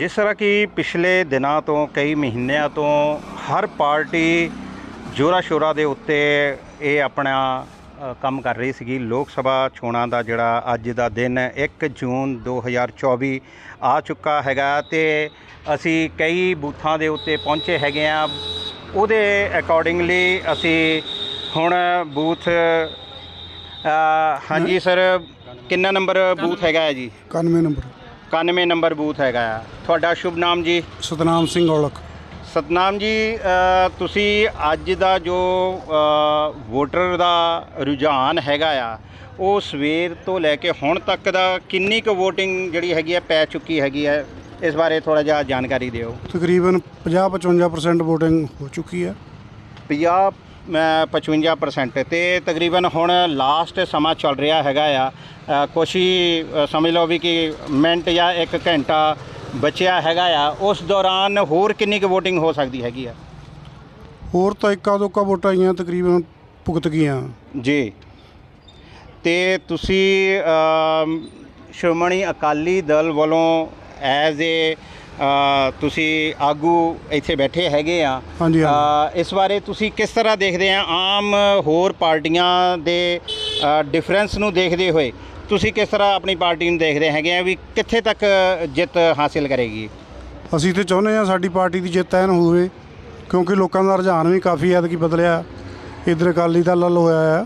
ਜਿਸ ਤਰ੍ਹਾਂ ਕਿ ਪਿਛਲੇ ਦਿਨਾਂ ਤੋਂ ਕਈ ਮਹੀਨਿਆਂ ਤੋਂ ਹਰ ਪਾਰਟੀ ਜੋਰਾ ਸ਼ੋਰਾ ਦੇ ਉੱਤੇ ਇਹ ਆਪਣਾ ਕੰਮ ਕਰ ਰਹੀ ਸੀਗੀ। ਲੋਕ ਸਭਾ ਚੋਣਾਂ ਦਾ ਜਿਹੜਾ ਅੱਜ ਦਾ ਦਿਨ 1 ਜੂਨ 2024 ਆ ਚੁੱਕਾ ਹੈਗਾ ਤੇ ਅਸੀਂ ਕਈ ਬੂਥਾਂ ਦੇ ਉੱਤੇ ਪਹੁੰਚੇ ਹੈਗੇ ਆ ਉਹਦੇ ਅਕੋਰਡਿੰਗਲੀ ਅਸੀਂ ਹੁਣ ਬੂਥ ਹਾਂਜੀ ਸਰ ਕਿੰਨਾ ਨੰਬਰ ਬੂਥ ਹੈਗਾ ਹੈ ਜੀ? 91 ਨੰਬਰ। 91 ਨੰਬਰ ਬੂਥ ਹੈਗਾ ਆ। ਤੁਹਾਡਾ ਸ਼ੁਭ ਨਾਮ ਜੀ? ਸਤਨਾਮ ਸਿੰਘ ਔਲਖ। ਸਤਨਾਮ ਜੀ ਤੁਸੀਂ ਅੱਜ ਦਾ ਜੋ ਵੋਟਰ ਦਾ ਰੁਝਾਨ ਹੈਗਾ ਆ ਉਹ ਸਵੇਰ ਤੋਂ ਲੈ ਕੇ ਹੁਣ ਤੱਕ ਦਾ ਕਿੰਨੀ ਕੁ ਵੋਟਿੰਗ ਜਿਹੜੀ ਹੈਗੀ ਆ ਪੈ ਚੁੱਕੀ ਹੈਗੀ ਹੈ ਇਸ ਬਾਰੇ ਥੋੜਾ ਜਿਹਾ ਜਾਣਕਾਰੀ ਦਿਓ। ਤਕਰੀਬਨ 50-55% VOTING ਹੋ ਚੁੱਕੀ ਹੈ 50 ਅ, 55% ਤੇ ਤਕਰੀਬਨ ਹੁਣ ਲਾਸਟ ਸਮਾਂ ਚੱਲ ਰਿਹਾ ਹੈਗਾ ਆ। ਅ, ਸਮਝ ਲਓ ਵੀ ਕਿ ਮਿੰਟ ਜਾਂ 1 ਘੰਟਾ ਬਚਿਆ ਹੈਗਾ ਆ। ਉਸ ਦੌਰਾਨ ਹੋਰ ਕਿੰਨੀ ਕੁ ਵੋਟਿੰਗ ਹੋ ਸਕਦੀ ਹੈਗੀ ਆ? ਹੋਰ ਤਾਂ ਇੱਕਾ ਦੋਕਾ ਵੋਟਾਂ ਆਈਆਂ ਤਕਰੀਬਨ ਭੁਗਤ ਗਈਆਂ। ਜੀ। ਤੇ ਤੁਸੀਂ ਸ਼੍ਰੋਮਣੀ ਅਕਾਲੀ ਦਲ ਵੱਲੋਂ ਐਜ਼ ਏ ਤੁਸੀਂ ਆਗੂ ਇੱਥੇ ਬੈਠੇ ਹੈਗੇ ਆ। ਹਾਂਜੀ, ਅ, ਇਸ ਬਾਰੇ ਤੁਸੀਂ ਕਿਸ ਤਰ੍ਹਾਂ ਦੇਖਦੇ ਆ? ਆਮ ਹੋਰ ਪਾਰਟੀਆਂ ਦੇ ਡਿਫਰੈਂਸ ਨੂੰ ਦੇਖਦੇ ਹੋਏ ਤੁਸੀਂ ਕਿਸ ਤਰ੍ਹਾਂ ਆਪਣੀ ਪਾਰਟੀ ਨੂੰ ਦੇਖਦੇ ਹੈਗੇ ਆ ਵੀ ਕਿੱਥੇ ਤੱਕ ਜਿੱਤ ਹਾਸਿਲ ਕਰੇਗੀ? ਅਸੀਂ ਤੇ ਚਾਹੁੰਦੇ ਹਾਂ ਸਾਡੀ ਪਾਰਟੀ ਦੀ ਜਿੱਤ ਐਨ ਹੋਵੇ ਕਿਉਂਕਿ ਲੋਕਾਂ ਦਾ ਰੁਝਾਨ ਵੀ ਕਾਫੀ ਐਤਕੀ ਬਦਲਿਆ। ਇਧਰ ਅਕਾਲੀ ਦਲ ਵੱਲ ਹੋਇਆ ਆ।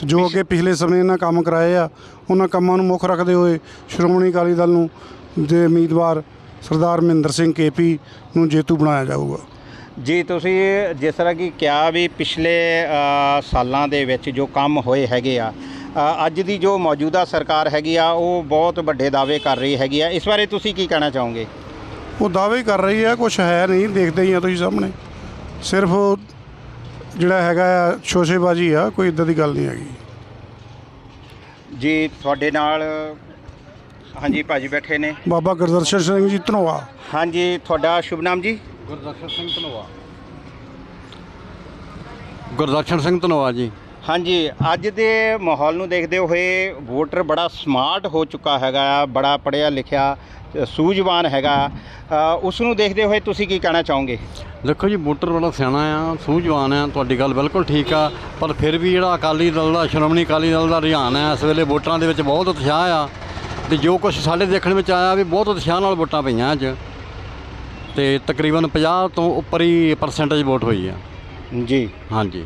ਤੇ ਜੋ ਅੱਗੇ ਪਿਛਲੇ ਸਮੇਂ ਇਹਨਾਂ ਕੰਮ ਕਰਾਏ ਆ ਉਹਨਾਂ ਕੰਮਾਂ ਨੂੰ ਮੁੱਖ ਰੱਖਦੇ ਹੋਏ ਸ਼੍ਰੋਮਣੀ ਅਕਾਲੀ ਦਲ ਨੂੰ ਦੇ ਉਮੀਦਵਾਰ ਸਰਦਾਰ ਮਹਿੰਦਰ ਸਿੰਘ ਕੇਪੀ ਨੂੰ ਜੇਤੂ ਬਣਾਇਆ ਜਾਊਗਾ। ਜੀ ਤੁਸੀਂ ਜਿਸ ਤਰ੍ਹਾਂ ਕਿ ਕਿਹਾ ਵੀ ਪਿਛਲੇ ਸਾਲਾਂ ਦੇ ਵਿੱਚ ਜੋ ਕੰਮ ਹੋਏ ਹੈਗੇ ਆ ਅੱਜ ਦੀ ਜੋ ਮੌਜੂਦਾ ਸਰਕਾਰ ਹੈਗੀ ਆ ਉਹ ਬਹੁਤ ਵੱਡੇ ਦਾਅਵੇ ਕਰ ਰਹੀ ਹੈਗੀ ਆ। ਇਸ ਬਾਰੇ ਤੁਸੀਂ ਕੀ ਕਹਿਣਾ ਚਾਹੋਗੇ? ਉਹ ਦਾਅਵੇ ਕਰ ਰਹੀ ਹੈ ਕੁਝ ਹੈ ਨਹੀਂ ਦੇਖਦੇ ਹੀ ਆ ਤੁਸੀਂ ਸਾਹਮਣੇ। ਸਿਰਫ ਜਿਹੜਾ ਹੈਗਾ ਆ ਸ਼ੋਸ਼ੇਬਾਜ਼ੀ ਆ ਕੋਈ ਇਦਾਂ ਦੀ ਗੱਲ ਨਹੀਂ ਹੈਗੀ। ਜੀ ਤੁਹਾਡੇ ਨਾਲ ਹਾਂਜੀ ਭਾਜੀ ਬੈਠੇ ਨੇ। ਬਾਬਾ ਗੁਰਦਰਸ਼ਨ ਸਿੰਘ ਜੀ ਧਨੋਆ। ਹਾਂਜੀ ਤੁਹਾਡਾ ਸ਼ੁਭ ਨਾਮ ਜੀ? ਗੁਰਦਰਸ਼ਨ ਸਿੰਘ ਧਨੋਆ। ਗੁਰਦਰਸ਼ਨ ਸਿੰਘ ਧਨੋਆ ਜੀ। ਹਾਂਜੀ ਅੱਜ ਦੇ ਮਾਹੌਲ ਨੂੰ ਦੇਖਦੇ ਹੋਏ ਵੋਟਰ ਬੜਾ ਸਮਾਰਟ ਹੋ ਚੁੱਕਾ ਹੈਗਾ ਆ ਬੜਾ ਪੜ੍ਹਿਆ ਲਿਖਿਆ ਸੂਝਵਾਨ ਹੈਗਾ। ਉਸ ਨੂੰ ਦੇਖਦੇ ਹੋਏ ਤੁਸੀਂ ਕੀ ਕਹਿਣਾ ਚਾਹੋਗੇ? ਦੇਖੋ ਜੀ ਵੋਟਰ ਬੜਾ ਸਿਆਣਾ ਆ ਸੂਝਵਾਨ ਆ ਤੁਹਾਡੀ ਗੱਲ ਬਿਲਕੁਲ ਠੀਕ ਆ ਪਰ ਫਿਰ ਵੀ ਜਿਹੜਾ ਅਕਾਲੀ ਦਲ ਦਾ ਸ਼੍ਰੋਮਣੀ ਅਕਾਲੀ ਦਲ ਦਾ ਰੁਝਾਨ ਆ ਇਸ ਵੇਲੇ ਵੋਟਰਾਂ ਦੇ ਵਿੱਚ ਬਹੁਤ ਉਤਸ਼ਾਹ ਆ। ਤੇ ਜੋ ਕੁਝ ਸਾਡੇ ਦੇਖਣ ਵਿੱਚ ਆਇਆ ਵੀ ਬਹੁਤ ਉਤਸ਼ਾਹ ਨਾਲ ਵੋਟਾਂ ਪਈਆਂ ਅੱਜ। ਤੇ ਤਕਰੀਬਨ 50 ਤੋਂ ਉੱਪਰ ਹੀ ਪਰਸੈਂਟੇਜ ਵੋਟ ਹੋਈ ਆ। ਜੀ। ਹਾਂਜੀ।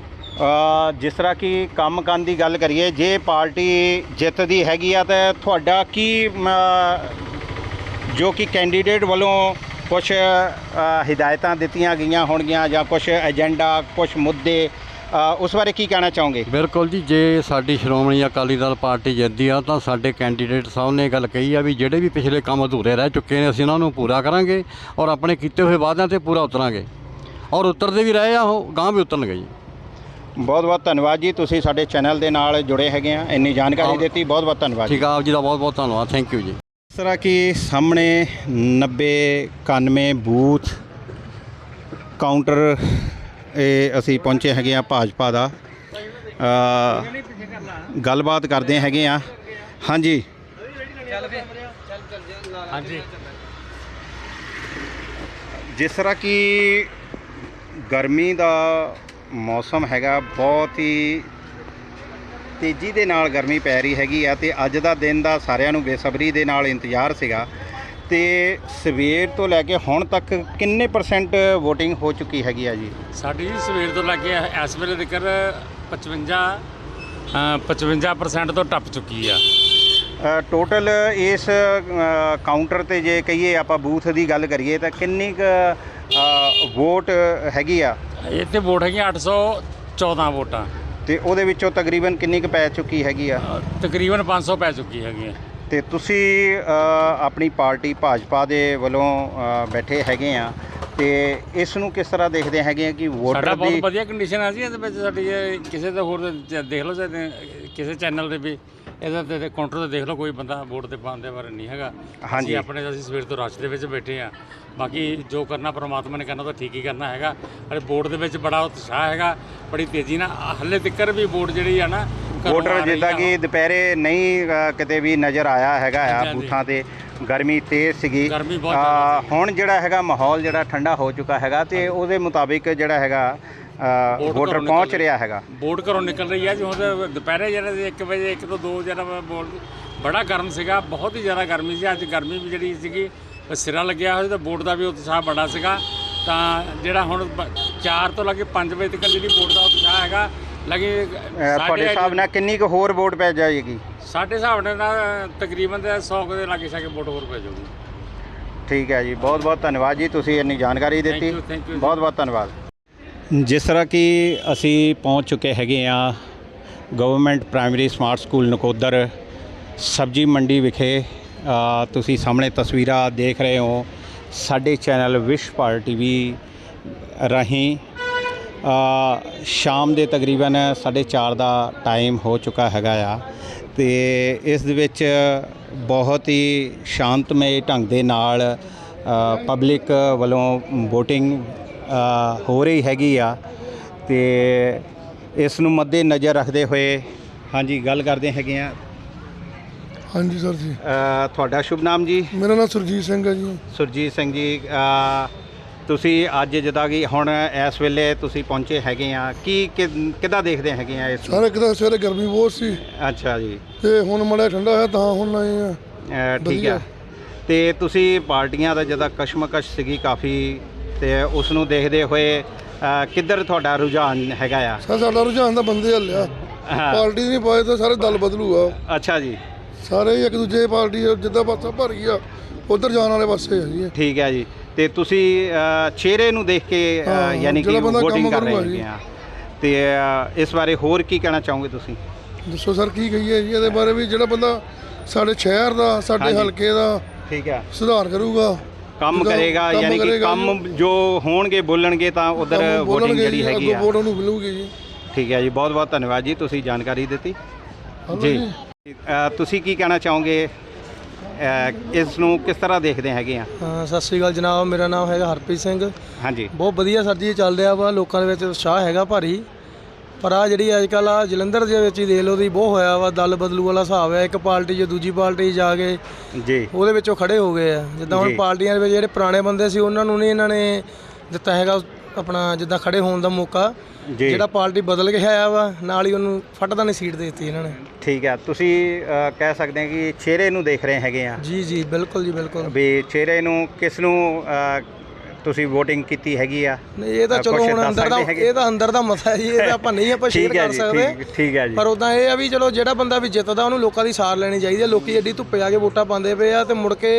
ਅ, ਜਿਸ ਤਰ੍ਹਾਂ ਕਿ ਕੰਮ ਕਰਨ ਦੀ ਗੱਲ ਕਰੀਏ ਜੇ ਪਾਰਟੀ ਜਿੱਤਦੀ ਹੈਗੀ ਆ ਤਾਂ ਤੁਹਾਡਾ ਕੀ ਮ, ਜੋ ਕਿ ਕੈਂਡੀਡੇਟ ਵੱਲੋਂ ਕੁਝ ਹਦਾਇਤਾਂ ਦਿੱਤੀਆਂ ਗਈਆਂ ਹੋਣਗੀਆਂ ਜਾਂ ਕੁਝ ਏਜੰਡਾ ਕੁਝ ਮੁੱਦੇ ਅ, ਉਸ ਬਾਰੇ ਕੀ ਕਹਿਣਾ ਚਾਹੋਗੇ? ਬਿਲਕੁਲ ਜੀ ਜੇ ਸਾਡੀ ਸ਼੍ਰੋਮਣੀ ਅਕਾਲੀ ਦਲ ਪਾਰਟੀ ਜਿੱਤਦੀ ਆ ਤਾਂ ਸਾਡੇ ਕੈਂਡੀਡੇਟ ਸਾਹਿਬ ਨੇ ਇਹ ਗੱਲ ਕਹੀ ਆ ਵੀ ਜਿਹੜੇ ਵੀ ਪਿਛਲੇ ਕੰਮ ਅਧੂਰੇ ਰਹਿ ਚੁੱਕੇ ਨੇ ਅਸੀਂ ਉਹਨਾਂ ਨੂੰ ਪੂਰਾ ਕਰਾਂਗੇ ਔਰ ਆਪਣੇ ਕੀਤੇ ਹੋਏ ਵਾਅਦਿਆਂ ਤੇ ਪੂਰਾ ਉਤਰਾਂਗੇ। ਔਰ ਉਤਰਦੇ ਵੀ ਰਹੇ ਆ ਉਹ ਗਾਂ ਵੀ ਉਤਰਨਗੇ ਜੀ। ਬਹੁਤ ਬਹੁਤ ਧੰਨਵਾਦ ਜੀ ਤੁਸੀਂ ਸਾਡੇ ਚੈਨਲ ਦੇ ਨਾਲ ਜੁੜੇ ਹੈਗੇ ਆ ਇੰਨੀ ਜਾਣਕਾਰੀ। ਦਿੱਤੀ ਬਹੁਤ ਬਹੁਤ ਧੰਨਵਾਦ ਠੀਕ ਆ ਆਪ ਜੀ ਦਾ ਬਹੁਤ ਬਹੁਤ ਧੰਨਵਾਦ ਥੈਂਕ ਯੂ ਜੀ। ਇਸ ਤਰ੍ਹਾਂ ਕਿ ਸਾਹਮਣੇ 90 91 ਬੂਥ ਕਾਊਂਟਰ ਇਹ ਅਸੀਂ ਪਹੁੰਚੇ ਹੈਗੇ ਆ ਭਾਜਪਾ ਦਾ। ਗੱਲਬਾਤ ਕਰਦੇ ਹੈਗੇ ਆ ਹਾਂਜੀ। ਜਿਸ ਤਰ੍ਹਾਂ ਕਿ ਗਰਮੀ ਦਾ ਮੌਸਮ ਹੈਗਾ ਬਹੁਤ ਹੀ ਤੇਜ਼ੀ ਦੇ ਨਾਲ ਗਰਮੀ ਪੈ ਰਹੀ ਹੈਗੀ ਆ ਤੇ ਅੱਜ ਦਾ ਦਿਨ ਦਾ ਸਾਰਿਆਂ ਨੂੰ ਬੇਸਬਰੀ ਦੇ ਨਾਲ ਇੰਤਜ਼ਾਰ ਸੀਗਾ। ਤੇ ਸਵੇਰ ਤੋਂ ਲੈ ਕੇ ਹੁਣ ਤੱਕ ਕਿੰਨੇ ਪਰਸੈਂਟ VOTING ਹੋ ਚੁੱਕੀ ਹੈਗੀ ਆ ਜੀ? ਸਾਡੀ ਜੀ ਸਵੇਰ ਤੋਂ ਲੱਗ ਕੇ ਇਸ ਵੇਲੇ ਤੱਕ 55 ਅ, 55% ਤੋਂ ਟੱਪ ਚੁੱਕੀ ਆ। ਟੋਟਲ ਇਸ ਕਾਊਂਟਰ ਤੇ ਜੇ ਕਹੀਏ ਆਪਾਂ ਬੂਥ ਦੀ ਗੱਲ ਕਰੀਏ ਤਾਂ ਕਿੰਨੀ ਕੁ ਵੋਟ ਹੈਗੀ ਆ? ਇੱਥੇ ਵੋਟ ਹੈਗੀਆਂ 814 ਵੋਟਾਂ। ਤੇ ਉਹਦੇ ਵਿੱਚੋਂ ਤਕਰੀਬਨ ਕਿੰਨੀ ਕੁ ਪੈ ਚੁੱਕੀ ਹੈਗੀ ਆ? ਤਕਰੀਬਨ 500 ਪੈ ਚੁੱਕੀ ਹੈਗੀ ਆ। ਤੇ ਤੁਸੀਂ ਆਪਣੀ ਪਾਰਟੀ ਭਾਜਪਾ ਦੇ ਵੱਲੋਂ ਬੈਠੇ ਹੈਗੇ ਆ ਤੇ ਇਸ ਨੂੰ ਕਿਸ ਤਰ੍ਹਾਂ ਦੇਖਦੇ ਹੈਗੇ ਆ ਕਿ ਸਾਡਾ ਵੋਟਰ ਬਹੁਤ ਦੀ ਵਧੀਆ ਕੰਡੀਸ਼ਨ ਆ ਜੀ ਇਹਦੇ ਵਿੱਚ ਸਾਡੀ ਇਹ ਕਿਸੇ ਦਾ ਹੋਰ ਦੇ- ਦੇਖ ਲਓ ਚਾਹੇ ਕਿਸੇ ਚੈਨਲ ਦੇ ਵੀ ਇਹਦਾ ਤੇ ਕਾਊਂਟਰ ਤੇ ਦੇਖ ਲਓ ਕੋਈ ਬੰਦਾ ਵੋਟ ਤੇ ਪਾਉਣ ਦੇ ਬਾਰੇ ਨਹੀਂ ਹੈਗਾ। ਹਾਂਜੀ। ਅਸੀਂ ਆਪਣੇ ਅਸੀਂ ਸਵੇਰ ਤੋਂ ਰਸ਼ ਦੇ ਵਿੱਚ ਬੈਠੇ ਆ। ਬਾਕੀ ਜੋ ਕਰਨਾ ਪ੍ਰਮਾਤਮਾ ਨੇ ਕਰਨਾ ਤਾਂ ਠੀਕ ਹੀ ਕਰਨਾ ਹੈਗਾ। ਅਰੇ ਵੋਟ ਦੇ ਵਿੱਚ ਬੜਾ ਉਤਸ਼ਾਹ ਹੈਗਾ ਬੜੀ ਤੇਜ਼ੀ ਨਾਲ ਹੱਲੇ ਤੱਕਰ ਵੀ ਵੋਟ ਜਿਹੜੀ ਆ ਨਾ ਵੋਟਰ ਜਿੱਦਾਂ। ਕਿ ਦੁਪਹਿਰੇ ਨਹੀਂ ਅ, ਕਿਤੇ ਵੀ ਨਜ਼ਰ ਆਇਆ ਹੈਗਾ ਆ ਹਾਂਜੀ। ਬੂਥਾਂ ਤੇ ਗਰਮੀ ਤੇਜ਼ ਸੀਗੀ। ਗਰਮੀ ਬਹੁਤ ਅ, ਜ਼ਿਆਦਾ ਹੁਣ ਜਿਹੜਾ ਹੈਗਾ ਮਾਹੌਲ ਜਿਹੜਾ ਠੰਡਾ ਹੋ ਚੁੱਕਾ ਹੈਗਾ ਤੇ ਉਹਦੇ ਮੁਤਾਬਿਕ ਜਿਹੜਾ ਹੈਗਾ ਅ, ਵੋਟ ਵੋਟਰ ਪਹੁੰਚ ਨਿਕਲ ਰਿਹਾ ਹੈਗਾ। ਬੋਰਡ ਘਰੋਂ ਨਿਕਲ ਰਹੀ ਹੈ ਜੀ। ਹੁਣ ਦੁਪਹਿਰੇ ਜਿਹੜੇ 1 ਵਜੇ 1 ਤੋਂ 2 ਜਿਹੜਾ ਵਾ ਬੜਾ ਗਰਮ ਸੀਗਾ ਬਹੁਤ ਹੀ ਜ਼ਿਆਦਾ ਗਰਮੀ ਸੀ। ਅੱਜ ਗਰਮੀ ਵੀ ਜਿਹੜੀ ਸੀਗੀ ਉਹ ਸਿਰਾ ਲੱਗਿਆ ਹੋਇਆ ਤੇ ਬੋਰਡ ਦਾ ਵੀ ਉਤਸ਼ਾਹ ਬੜਾ ਸੀਗਾ। ਤਾਂ ਜਿਹੜਾ ਹੁਣ 4 ਤੋਂ ਲੈ ਕੇ 5 ਵਜੇ ਤੱਕ ਜਿਹੜੀ ਬੋਰਡ ਦਾ ਉਤਸ਼ਾਹ ਹੈਗਾ ਲਗੇ ਅ, ਤੁਹਾਡੇ ਹਿਸਾਬ ਨਾਲ ਕਿੰਨੀ ਕੁ ਹੋਰ ਵੋਟ ਪੈ ਜਾਏਗੀ? ਸਾਡੇ ਹਿਸਾਬ ਨਾਲ ਤਾਂ ਤਕਰੀਬਨ ਤੇ 100 ਦੇ ਲਾਗੇ ਛਾਗੇ ਵੋਟ ਹੋਰ ਪੈ ਜਾਊਗੀ। ਠੀਕ ਹੈ ਜੀ ਬਹੁਤ ਬਹੁਤ ਧੰਨਵਾਦ ਜੀ ਤੁਸੀਂ ਇੰਨੀ ਜਾਣਕਾਰੀ ਦਿੱਤੀ। you, thank you ਜੀ। ਬਹੁਤ ਬਹੁਤ ਧੰਨਵਾਦ। ਜਿਸ ਤਰ੍ਹਾਂ ਕਿ ਅਸੀਂ ਪਹੁੰਚ ਚੁੱਕੇ ਹੈਗੇ ਆ government primary smart school Nakodar ਸਬਜੀ ਮੰਡੀ ਵਿਖੇ। ਅ, ਤੁਸੀਂ ਸਾਹਮਣੇ ਤਸਵੀਰਾਂ ਦੇਖ ਰਹੇ ਹੋ। ਸਾਡੇ ਚੈਨਲ ਵਿਸ਼ਪਾਲ ਟੀਵੀ ਰਾਹੀਂ ਅ, ਸ਼ਾਮ ਦੇ ਤਕਰੀਬਨ 4:30 ਦਾ ਟਾਈਮ ਹੋ ਚੁੱਕਾ ਹੈਗਾ ਆ। ਤੇ ਇਸ ਦੇ ਵਿੱਚ ਬਹੁਤ ਹੀ ਸ਼ਾਂਤਮਈ ਢੰਗ ਦੇ ਨਾਲ ਪਬਲਿਕ ਵੱਲੋਂ VOTING ਹੋ ਰਹੀ ਹੈਗੀ ਆ। ਤੇ ਇਸ ਨੂੰ ਮੱਦੇ ਨਜ਼ਰ ਰੱਖਦੇ ਹੋਏ ਹਾਂਜੀ ਗੱਲ ਕਰਦੇ ਹੈਗੇ ਆ। ਹਾਂਜੀ ਸਰ ਜੀ। ਤੁਹਾਡਾ ਸ਼ੁਭ ਨਾਮ ਜੀ? ਮੇਰਾ ਨਾਮ ਸੁਰਜੀਤ ਸਿੰਘ ਹੈ ਜੀ। ਸੁਰਜੀਤ ਸਿੰਘ ਜੀ ਤੁਸੀਂ ਅੱਜ ਜਿੱਦਾਂ ਕਿ ਹੁਣ ਇਸ ਵੇਲੇ ਤੁਸੀਂ ਪਹੁੰਚੇ ਹੈਗੇ ਆ ਕੀ ਕਿ- ਕਿੱਦਾਂ ਦੇਖਦੇ ਹੈਗੇ ਆ ਇਸ ਨੂੰ? ਸਾਰੇ ਸਵੇਰੇ ਗਰਮੀ ਬਹੁਤ ਸੀ। ਅੱਛਾ ਜੀ। ਤੇ ਹੁਣ ਮੜਾ ਠੰਡਾ ਹੈ ਤਾਂ ਹੁਣ ਆਏ ਆ। ਠੀਕ ਵਧੀਆ। ਹੈ ਤੇ ਤੁਸੀਂ ਪਾਰਟੀਆਂ ਦਾ ਜਿਹਦਾ ਕਸ਼ਮਕਸ਼ ਸੀਗੀ ਕਾਫੀ ਤੇ ਉਸ ਨੂੰ ਦੇਖਦੇ ਹੋਏ ਕਿੱਧਰ ਤੁਹਾਡਾ ਰੁਝਾਨ ਹੈਗਾ ਆ? ਸਰ ਸਾਡਾ ਰੁਝਾਨ ਤਾਂ ਬੰਦੇ ਹੱਲਿਆ ਹਾਂ, ਪਾਰਟੀ ਨਹੀਂ ਪਾਏ ਤਾਂ ਸਾਰੇ ਦਲ ਬਦਲੂਗਾ। ਅੱਛਾ ਜੀ। ਸਾਰੇ ਹੀ ਇੱਕ ਦੂਜੇ ਪਾਰਟੀ ਜਿੱਦਾਂ ਪਾਸਾ ਭਰ ਗਿਆ ਉਧਰ ਜਾਣ ਵਾਲੇ ਪਾਸੇ ਹੈ ਜੀ। ਠੀਕ ਹੈ ਜੀ। ਤੇ ਤੁਸੀਂ ਚਿਹਰੇ ਨੂੰ ਦੇਖ ਕੇ ਹਾਂ, ਯਾਨੀ ਕਿ ਕੰਮ ਕਰ ਰਹੇ ਆ। ਤੇ ਇਸ ਬਾਰੇ ਹੋਰ ਕੀ ਕਹਿਣਾ ਚਾਹੋਗੇ ਤੁਸੀਂ? ਦੱਸੋ ਸਰ ਕੀ ਕਹੀਏ ਜੀ? ਇਹਦੇ ਬਾਰੇ ਵੀ ਜਿਹੜਾ ਬੰਦਾ ਸਾਡੇ ਸ਼ਹਿਰ ਦਾ ਸਾਡੇ। ਹਲਕੇ ਦਾ ਠੀਕ ਹੈ। ਸੁਧਾਰ ਕਰੂਗਾ। ਕੰਮ ਕਰੇਗਾ ਯਾਨੀ ਕਿ ਕੰਮ ਜੋ। ਹੋਣਗੇ ਬੋਲਣਗੇ ਤਾਂ ਉਧਰ ਬੋਲਣਗੇ ਜਿਹੜੀ ਹੈਗੀ ਆ। ਵੋਟ ਉਹਨੂੰ ਮਿਲੂਗੀ ਜੀ। ਠੀਕ ਹੈ ਜੀ ਬਹੁਤ ਬਹੁਤ ਧੰਨਵਾਦ ਜੀ ਤੁਸੀਂ ਜਾਣਕਾਰੀ ਦਿੱਤੀ। ਜੀ। ਤੁਸੀਂ ਕੀ ਕਹਿਣਾ ਚਾਹੋਗੇ? ਇਸ ਨੂੰ ਕਿਸ ਤਰ੍ਹਾਂ ਦੇਖਦੇ ਹੈਗੇ ਆ? ਸਤਿ ਸ਼੍ਰੀ ਅਕਾਲ ਜਨਾਬ ਮੇਰਾ ਨਾਮ ਹੈਗਾ ਹਰਪ੍ਰੀਤ ਸਿੰਘ। ਹਾਂਜੀ। ਬਹੁਤ ਵਧੀਆ ਸਰ ਜੀ ਇਹ ਚੱਲ ਰਿਹਾ ਵਾ ਲੋਕਾਂ ਦੇ ਵਿੱਚ ਉਤਸ਼ਾਹ ਹੈਗਾ ਭਾਰੀ। ਪਰ ਆ ਜਿਹੜੀ ਅੱਜ ਕੱਲ ਆ ਜਲੰਧਰ ਦੇ ਵਿੱਚ ਹੀ ਦੇਖ ਲਓ ਦੀ ਬਹੁਤ ਹੋਇਆ ਵਾ ਦਲ ਬਦਲੂ ਵਾਲਾ ਹਿਸਾਬ ਹੈ ਇੱਕ ਪਾਰਟੀ ਜੋ ਦੂਜੀ ਪਾਰਟੀ 'ਚ ਜਾ ਕੇ ਜੀ। ਉਹਦੇ ਵਿੱਚੋਂ ਖੜੇ ਹੋ ਗਏ ਆ। ਜਿੱਦਾਂ ਜੀ। ਹੁਣ ਪਾਰਟੀਆਂ ਦੇ ਵਿੱਚ ਜਿਹੜੇ ਪੁਰਾਣੇ ਬੰਦੇ ਸੀ ਉਹਨਾਂ ਨੂੰ ਨਹੀਂ ਇਹਨਾਂ ਨੇ ਦਿੱਤਾ ਹੈਗਾ ਆਪਣਾ ਜਿੱਦਾਂ ਖੜੇ ਹੋਣ ਦਾ ਮੌਕਾ ਜੀ। ਜਿਹੜਾ ਪਾਰਟੀ ਬਦਲ ਕੇ ਆਇਆ ਵਾ ਨਾਲ ਹੀ ਉਹਨੂੰ ਫਟਦਾ ਨਹੀਂ ਸੀਟ ਦੇ ਦਿੱਤੀ ਇਹਨਾਂ ਨੇ। ਠੀਕ ਹੈ ਤੁਸੀਂ ਅ, ਕਹਿ ਸਕਦੇ ਹੋ ਕਿ ਚਿਹਰੇ ਨੂੰ ਦੇਖ ਰਹੇ ਹੈਗੇ ਆ। ਜੀ ਜੀ ਬਿਲਕੁਲ ਜੀ ਬਿਲਕੁਲ। ਵੀ ਚਿਹਰੇ ਨੂੰ ਕਿਸ ਨੂੰ ਅ, ਤੁਸੀਂ VOTING ਕੀਤੀ ਹੈਗੀ ਆ? ਨਹੀਂ ਇਹ ਤਾਂ ਚਲੋ ਕੁਛ ਹੁਣ ਦੱਸ ਅੰਦਰ ਦਾ ਸਕਦੇ ਹੈਗੇ? ਇਹ ਤਾਂ ਅੰਦਰ ਦਾ ਮਸਲਾ ਹੈ ਜੀ ਇਹ ਤਾਂ ਆਪਾਂ ਨਹੀਂ ਆਪਾਂ ਸ਼ੇਅਰ ਠੀਕ ਹੈ ਕਰ ਜੀ ਸਕਦੇ। ਠੀਕ- ਠੀਕ ਹੈ ਜੀ। ਪਰ ਉਦਾਂ ਇਹ ਆ ਵੀ ਚਲੋ ਜਿਹੜਾ ਬੰਦਾ ਵੀ ਜਿੱਤਦਾ ਉਹਨੂੰ ਲੋਕਾਂ ਦੀ ਸਾਰ ਲੈਣੀ ਚਾਹੀਦੀ ਹੈ। ਲੋਕੀ ਐਡੀ ਧੁੱਪੇ ਆ ਕੇ ਵੋਟਾਂ ਪਾਉਂਦੇ ਪਏ ਆ ਤੇ ਮੁੜ ਕੇ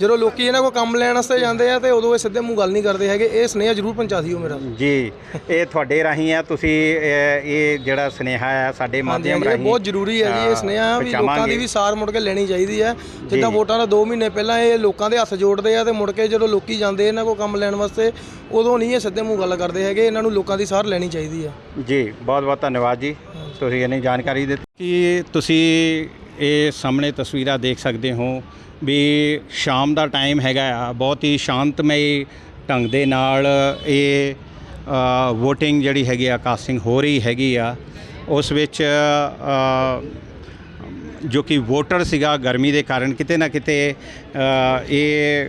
ਜਦੋਂ ਲੋਕੀ ਇਹਨਾਂ ਕੋਲ ਕੰਮ ਲੈਣ ਵਾਸਤੇ ਜਾਂਦੇ ਆ ਤੇ ਉਦੋਂ ਇਹ ਸਿੱਧੇ ਮੂੰਹ ਗੱਲ ਨਹੀਂ ਕਰਦੇ ਹੈਗੇ। ਇਹ ਸੁਨੇਹਾ ਜ਼ਰੂਰ ਪਹੁੰਚਾ ਦਿਓ ਮੇਰਾ। ਜੀ ਇਹ ਤੁਹਾਡੇ ਰਾਹੀਂ ਆ। ਤੁਸੀਂ ਇਹ ਇਹ ਜਿਹੜਾ ਸੁਨੇਹਾ ਹੈ ਸਾਡੇ ਹਾਂਜੀ ਮਾਧਿਅਮ ਹਾਂਜੀ ਇਹ ਰਾਹੀਂ ਬਹੁਤ ਜ਼ਰੂਰੀ ਹੈ ਜੀ। ਇਹ ਸੁਨੇਹਾ ਵੀ ਲੋਕਾਂ ਦੀ ਪਹੁੰਚਾਵਾਂਗੇ। ਵੀ ਸਾਰ ਮੁੜ ਕੇ ਲੈਣੀ ਚਾਹੀਦੀ ਹੈ। ਜਿੱਦਾਂ ਵੋਟਾਂ ਦਾ 2 ਮਹੀਨੇ ਪਹਿਲਾਂ ਇਹ ਲੋਕਾਂ ਦੇ ਹੱਥ ਜੋੜਦੇ ਆ ਤੇ ਮੁੜ ਕੇ ਜਦੋਂ ਲੋਕੀ ਜਾਂਦੇ ਇਹਨਾਂ ਕੋਲ ਕੰਮ ਲੈਣ ਵਾਸਤੇ ਉਦੋਂ ਨਹੀਂ ਇਹ ਸਿੱਧੇ ਮੂੰਹ ਗੱਲ ਕਰਦੇ ਹੈਗੇ ਇਹਨਾਂ ਨੂੰ ਲੋਕਾਂ ਦੀ ਸਾਰ ਲੈਣੀ ਚਾਹੀਦੀ ਹੈ ਜੀ ਬਹੁਤ ਬਹੁਤ ਧੰਨਵਾਦ ਜੀ। ਤੁਸੀਂ ਇੰਨੀ ਜਾਣਕਾਰੀ ਦਿੱਤੀ। ਕਿ ਤੁਸੀਂ ਇਹ ਸਾਹਮਣੇ ਤਸਵੀਰਾਂ ਦੇਖ ਸਕਦੇ ਹੋ ਵੀ ਸ਼ਾਮ ਦਾ ਟਾਈਮ ਹੈਗਾ ਆ ਬਹੁਤ ਹੀ ਸ਼ਾਂਤਮਈ ਢੰਗ ਦੇ ਨਾਲ ਇਹ VOTING ਜਿਹੜੀ ਹੈਗੀ ਆ ਕਾਸਟਿੰਗ ਹੋ ਰਹੀ ਹੈਗੀ ਆ। ਉਸ ਵਿੱਚ ਜੋ ਕਿ ਵੋਟਰ ਸੀਗਾ ਗਰਮੀ ਦੇ ਕਾਰਨ ਕਿਤੇ ਨਾ ਕਿਤੇ ਇਹ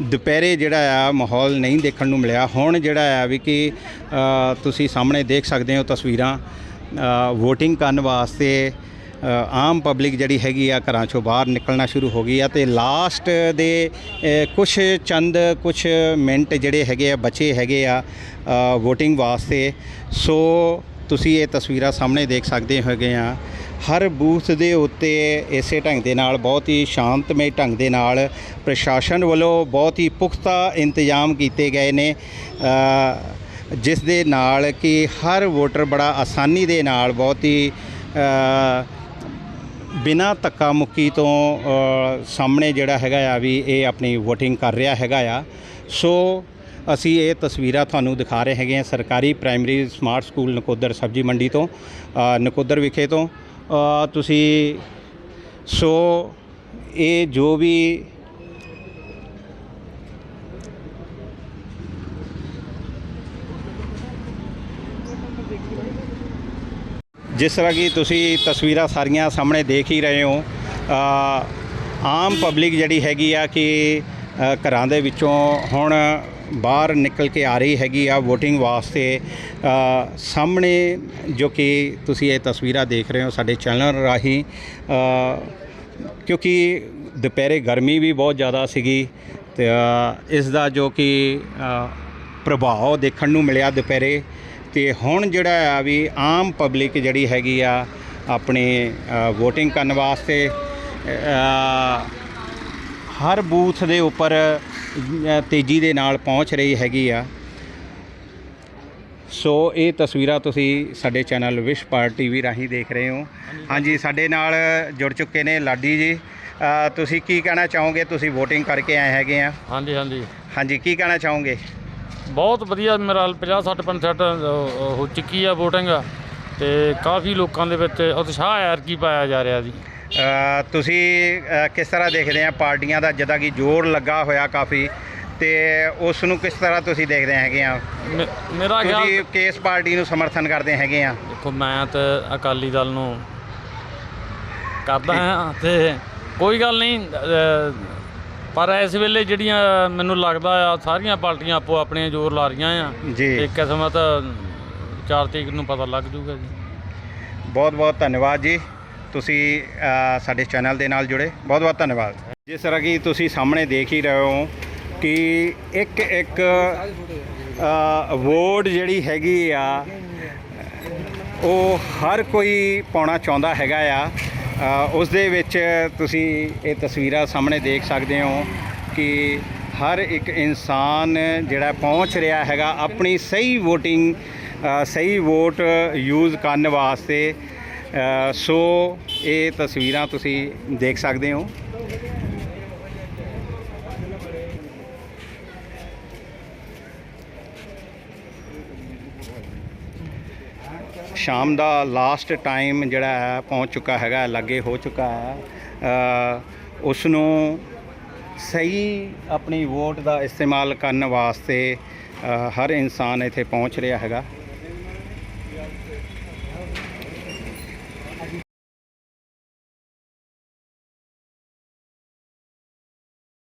ਦੁਪਹਿਰੇ ਜਿਹੜਾ ਆ ਮਾਹੌਲ ਨਹੀਂ ਦੇਖਣ ਨੂੰ ਮਿਲਿਆ। ਹੁਣ ਜਿਹੜਾ ਆ ਵੀ ਕਿ ਤੁਸੀਂ ਸਾਹਮਣੇ ਦੇਖ ਸਕਦੇ ਹੋ ਤਸਵੀਰਾਂ VOTING ਕਰਨ ਵਾਸਤੇ ਆਮ ਪਬਲਿਕ ਜਿਹੜੀ ਹੈਗੀ ਆ ਘਰਾਂ ਚੋਂ ਬਾਹਰ ਨਿਕਲਣਾ ਸ਼ੁਰੂ ਹੋ ਗਈ ਆ ਤੇ ਲਾਸਟ ਦੇ ਕੁਝ ਚੰਦ ਕੁਝ ਮਿੰਟ ਜਿਹੜੇ ਹੈਗੇ ਆ, ਬਚੇ ਹੈਗੇ ਆ VOTING ਵਾਸਤੇ। ਸੋ ਤੁਸੀਂ ਇਹ ਤਸਵੀਰਾਂ ਸਾਹਮਣੇ ਦੇਖ ਸਕਦੇ ਹੈਗੇ ਆ। ਹਰ ਬੂਥ ਦੇ ਉੱਤੇ ਇਸੇ ਢੰਗ ਦੇ ਨਾਲ ਬਹੁਤ ਹੀ ਸ਼ਾਂਤਮਈ ਢੰਗ ਦੇ ਨਾਲ ਪ੍ਰਸ਼ਾਸਨ ਵੱਲੋਂ ਬਹੁਤ ਹੀ ਪੁਖਤਾ ਇੰਤਜ਼ਾਮ ਕੀਤੇ ਗਏ ਨੇ। ਜਿਸ ਦੇ ਨਾਲ ਕਿ ਹਰ ਵੋਟਰ ਬੜਾ ਆਸਾਨੀ ਦੇ ਨਾਲ ਬਹੁਤ ਹੀ ਅ, ਬਿਨਾਂ ਧੱਕਾ ਮੁੱਕੀ ਤੋਂ ਸਾਹਮਣੇ ਜਿਹੜਾ ਹੈਗਾ ਆ ਵੀ ਇਹ ਆਪਣੀ VOTING ਕਰ ਰਿਹਾ ਹੈਗਾ ਆ। ਸੋ ਅਸੀਂ ਇਹ ਤਸਵੀਰਾਂ ਤੁਹਾਨੂੰ ਦਿਖਾ ਰਹੇ ਹੈਗੇ ਆ ਸਰਕਾਰੀ ਪ੍ਰਾਇਮਰੀ ਸਮਾਰਟ ਸਕੂਲ ਨਕੋਦਰ ਸਬਜੀ ਮੰਡੀ ਤੋਂ ਨਕੋਦਰ ਵਿਖੇ ਤੋਂ। ਤੁਸੀਂ ਸੋ, ਇਹ ਜੋ ਵੀ ਜਿਸ ਤਰ੍ਹਾਂ ਕਿ ਤੁਸੀਂ ਤਸਵੀਰਾਂ ਸਾਰੀਆਂ ਸਾਹਮਣੇ ਦੇਖ ਹੀ ਰਹੇ ਹੋ ਆਮ ਪਬਲਿਕ ਜਿਹੜੀ ਹੈਗੀ ਆ ਕਿ ਘਰਾਂ ਦੇ ਵਿੱਚੋਂ ਹੁਣ ਬਾਹਰ ਨਿਕਲ ਕੇ ਆ ਰਹੀ ਹੈਗੀ ਆ VOTING ਵਾਸਤੇ ਸਾਹਮਣੇ ਜੋ ਕਿ ਤੁਸੀਂ ਇਹ ਤਸਵੀਰਾਂ ਦੇਖ ਰਹੇ ਹੋ ਸਾਡੇ ਚੈਨਲ ਰਾਹੀਂ ਕਿਉਂਕਿ ਦੁਪਹਿਰੇ ਗਰਮੀ ਵੀ ਬਹੁਤ ਜ਼ਿਆਦਾ ਸੀਗੀ ਤੇ ਇਸ ਦਾ ਜੋ ਕਿ ਪ੍ਰਭਾਵ ਦੇਖਣ ਨੂੰ ਮਿਲਿਆ ਦੁਪਹਿਰੇ ਤੇ ਹੁਣ ਜਿਹੜਾ ਆ ਵੀ ਆਮ ਪਬਲਿਕ ਜਿਹੜੀ ਹੈਗੀ ਆ ਆਪਣੇ VOTING ਕਰਨ ਵਾਸਤੇ ਹਰ ਬੂਥ ਦੇ ਉੱਪਰ ਤੇਜ਼ੀ ਦੇ ਨਾਲ ਪਹੁੰਚ ਰਹੀ ਹੈਗੀ ਆ। ਸੋ ਇਹ ਤਸਵੀਰਾਂ ਤੁਸੀਂ ਸਾਡੇ ਚੈਨਲ ਵਿਸ਼ ਪਾਰਟੀ ਵੀ ਰਾਹੀਂ ਦੇਖ ਰਹੇ ਹੋ। ਹਾਂਜੀ ਸਾਡੇ ਨਾਲ ਜੁੜ ਚੁੱਕੇ ਨੇ ਲਾਡੀ ਜੀ। ਤੁਸੀਂ ਕੀ ਕਹਿਣਾ ਚਾਹੋਗੇ? ਤੁਸੀਂ VOTING ਕਰਕੇ ਆਏ ਹੈਗੇ ਆ। ਹਾਂਜੀ ਹਾਂਜੀ। ਹਾਂਜੀ ਕੀ ਕਹਿਣਾ ਚਾਹੋਗੇ? ਬਹੁਤ ਵਧੀਆ ਮੇਰਾ 50 60 65 ਹੋ ਚੁੱਕੀ ਆ VOTING ਤੇ ਕਾਫੀ ਲੋਕਾਂ ਦੇ ਵਿੱਚ ਉਤਸ਼ਾਹ ਯਾਰ ਕੀ ਪਾਇਆ ਜਾ ਰਿਹਾ ਜੀ। ਤੁਸੀਂ ਕਿਸ ਤਰ੍ਹਾਂ ਦੇਖਦੇ ਆ ਪਾਰਟੀਆਂ ਦਾ ਜਿੱਦਾਂ ਕਿ ਜ਼ੋਰ ਲੱਗਾ ਹੋਇਆ ਕਾਫੀ ਤੇ ਉਸ ਨੂੰ ਕਿਸ ਤਰ੍ਹਾਂ ਤੁਸੀਂ ਦੇਖਦੇ ਹੈਗੇ ਆ? ਮੇਰਾ ਖਿਆਲ ਤੁਸੀਂ ਕਿਸ ਪਾਰਟੀ ਨੂੰ ਸਮਰਥਨ ਕਰਦੇ ਹੈਗੇ ਆ? ਦੇਖੋ ਮੈਂ ਤੇ ਅਕਾਲੀ ਦਲ ਨੂੰ ਕਰਦਾ ਹਾਂ ਤੇ ਕੋਈ ਗੱਲ ਨਹੀਂ ਅ, ਪਰ ਇਸ ਵੇਲੇ ਜਿਹੜੀਆਂ ਮੈਨੂੰ ਲੱਗਦਾ ਆ ਸਾਰੀਆਂ ਪਾਰਟੀਆਂ ਆਪੋ ਆਪਣੇ ਜ਼ੋਰ ਲਾ ਰਹੀਆਂ ਆ ਜੀ। ਤੇ ਕਿਸਮਤ 4 ਤਰੀਕ ਨੂੰ ਪਤਾ ਲੱਗ ਜੂਗਾ ਜੀ। ਬਹੁਤ ਬਹੁਤ ਧੰਨਵਾਦ ਜੀ। ਤੁਸੀਂ ਸਾਡੇ ਚੈਨਲ ਦੇ ਨਾਲ ਜੁੜੇ। ਬਹੁਤ ਬਹੁਤ ਧੰਨਵਾਦ। ਜਿਸ ਤਰ੍ਹਾਂ ਕਿ ਤੁਸੀਂ ਸਾਹਮਣੇ ਦੇਖ ਹੀ ਰਹੇ ਹੋ ਕਿ ਇੱਕ ਇੱਕ ਵੋਟ ਜਿਹੜੀ ਹੈਗੀ ਆ ਉਹ ਹਰ ਕੋਈ ਪਾਉਣਾ ਚਾਹੁੰਦਾ ਹੈਗਾ ਆ। ਅ, ਉਸ ਦੇ ਵਿੱਚ ਤੁਸੀਂ ਇਹ ਤਸਵੀਰਾਂ ਸਾਹਮਣੇ ਦੇਖ ਸਕਦੇ ਹੋ ਕਿ ਹਰ ਇੱਕ ਇਨਸਾਨ ਜਿਹੜਾ ਪਹੁੰਚ ਰਿਹਾ ਹੈਗਾ ਆਪਣੀ ਸਹੀ VOTING ਸਹੀ ਵੋਟ ਯੂਜ਼ ਕਰਨ ਵਾਸਤੇ। ਸੋ ਇਹ ਤਸਵੀਰਾਂ ਤੁਸੀਂ ਦੇਖ ਸਕਦੇ ਹੋ। ਸ਼ਾਮ ਦਾ ਲਾਸਟ ਟਾਈਮ ਜਿਹੜਾ ਹੈ ਪਹੁੰਚ ਚੁੱਕਾ ਹੈਗਾ ਲੱਗੇ ਹੋ ਚੁੱਕਾ ਹੈ। ਅ, ਉਸ ਨੂੰ ਸਹੀ ਆਪਣੀ ਵੋਟ ਦਾ ਇਸਤੇਮਾਲ ਕਰਨ ਵਾਸਤੇ ਹਰ ਇਨਸਾਨ ਇੱਥੇ ਪਹੁੰਚ ਰਿਹਾ ਹੈਗਾ।